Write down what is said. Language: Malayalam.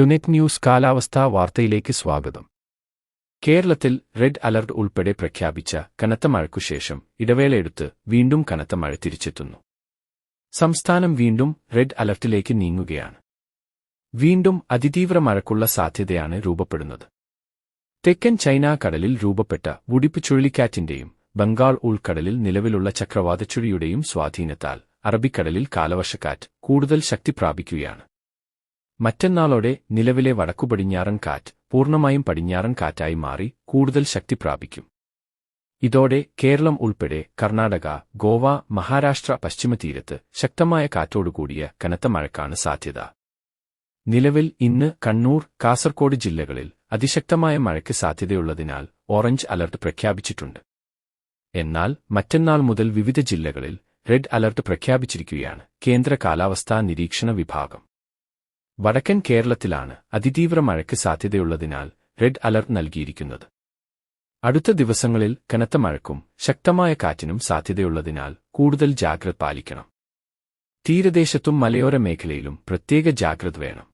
ടുനെറ്റ് ന്യൂസ് കാലാവസ്ഥാ വാർത്തയിലേക്ക് സ്വാഗതം. കേരളത്തിൽ റെഡ് അലർട്ട് ഉൾപ്പെടെ പ്രഖ്യാപിച്ച കനത്ത മഴയ്ക്കുശേഷം ഇടവേളയെടുത്ത് വീണ്ടും കനത്ത മഴ തിരിച്ചെത്തുന്നു. സംസ്ഥാനം വീണ്ടും റെഡ് അലർട്ടിലേക്ക് നീങ്ങുകയാണ്. വീണ്ടും അതിതീവ്ര മഴക്കുള്ള സാധ്യതയാണ് രൂപപ്പെടുന്നത്. തെക്കൻ ചൈന കടലിൽ രൂപപ്പെട്ട ഉടിപ്പ് ചുഴലിക്കാറ്റിന്റെയും ബംഗാൾ ഉൾക്കടലിൽ നിലവിലുള്ള ചക്രവാതച്ചുഴിയുടെയും സ്വാധീനത്താൽ അറബിക്കടലിൽ കാലവർഷക്കാറ്റ് കൂടുതൽ ശക്തി പ്രാപിക്കുകയാണ്. മറ്റന്നാളോടെ നിലവിലെ വടക്കുപടിഞ്ഞാറൻ കാറ്റ് പൂർണമായും പടിഞ്ഞാറൻ കാറ്റായി മാറി കൂടുതൽ ശക്തി പ്രാപിക്കും. ഇതോടെ കേരളം ഉൾപ്പെടെ കർണാടക ഗോവ മഹാരാഷ്ട്ര പശ്ചിമതീരത്ത് ശക്തമായ കാറ്റോടുകൂടിയ കനത്ത മഴക്കാണ് സാധ്യത. നിലവിൽ ഇന്ന് കണ്ണൂർ കാസർകോട് ജില്ലകളിൽ അതിശക്തമായ മഴയ്ക്ക് സാധ്യതയുള്ളതിനാൽ ഓറഞ്ച് അലർട്ട് പ്രഖ്യാപിച്ചിട്ടുണ്ട്. എന്നാൽ മറ്റന്നാൾ മുതൽ വിവിധ ജില്ലകളിൽ റെഡ് അലർട്ട് പ്രഖ്യാപിച്ചിരിക്കുകയാണ് കേന്ദ്ര കാലാവസ്ഥാ നിരീക്ഷണ വിഭാഗം. വടക്കൻ കേരളത്തിലാണ് അതിതീവ്ര മഴയ്ക്ക് സാധ്യതയുള്ളതിനാൽ റെഡ് അലർട്ട് നൽകിയിരിക്കുന്നത്. അടുത്ത ദിവസങ്ങളിൽ കനത്ത മഴയ്ക്കും ശക്തമായ കാറ്റിനും സാധ്യതയുള്ളതിനാൽ കൂടുതൽ ജാഗ്രത പാലിക്കണം. തീരദേശത്തും മലയോര മേഖലയിലും പ്രത്യേക ജാഗ്രത വേണം.